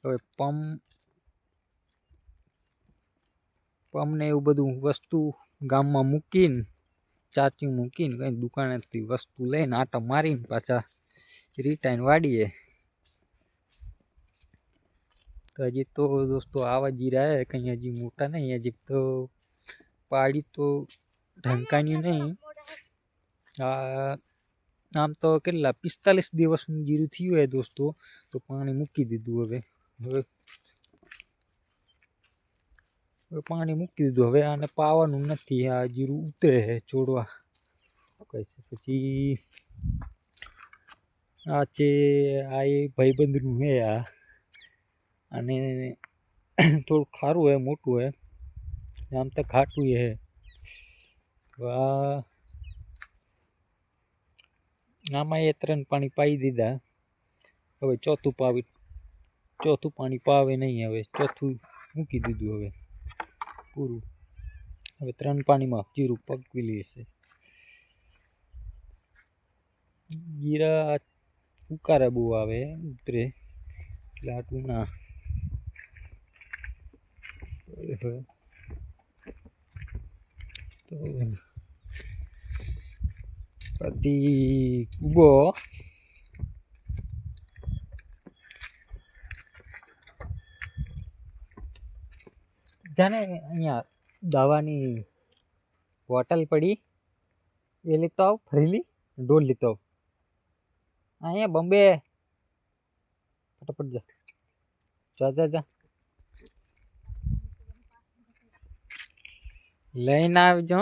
હવે પંપ પંપને એવું બધું વસ્તુ ગામમાં મૂકીને ચાર્જિંગ મૂકીને કંઈ દુકાનેથી વસ્તુ લઈને આટા મારીને પાછા રિટાઈન વાડીએ તો હજી તો દોસ્તો આવા જ રહ્યા કંઈ હજી મોટા નહીં, હજી તો પાડી તો ઢંકાણ્યું નહીં. આ આમ તો કેટલા, પિસ્તાલીસ દિવસનું જીરું થયું હોય દોસ્તો, તો પાણી મૂકી દીધું હવે. હવે હવે પાણી મૂકી દીધું. હવે આને પાવાનું નથી, આ જીરું ઉતરે છે છોડવા. કહે છે પછી આ છે, આ એ ભાઈબંધનું હે આ. અને થોડું ખારું હે મોટું હે આમ તો ખાટું હે આ આમાં એ ત્રણ પાણી પાઈ દીધા. હવે ચોથું પાવી, ચોથું પાણી પાવે નહીં હવે, ચોથું મૂકી દીધું હવે પૂરું. હવે ત્રણ પાણીમાં જીરું પકવી લેશે. જીરા ઉકારા બહુ આવે, ઉતરે. એટલે આટલું ના. તો બધી ઊભો જાને અહીંયા દાવાની બોટલ પડી. એ લેતો આવ ફરીલી ડોલ લેતો આવ. અહીંયા બોમ્બે. ફટાફટ જા. જા જા જા. લઈને આવજો.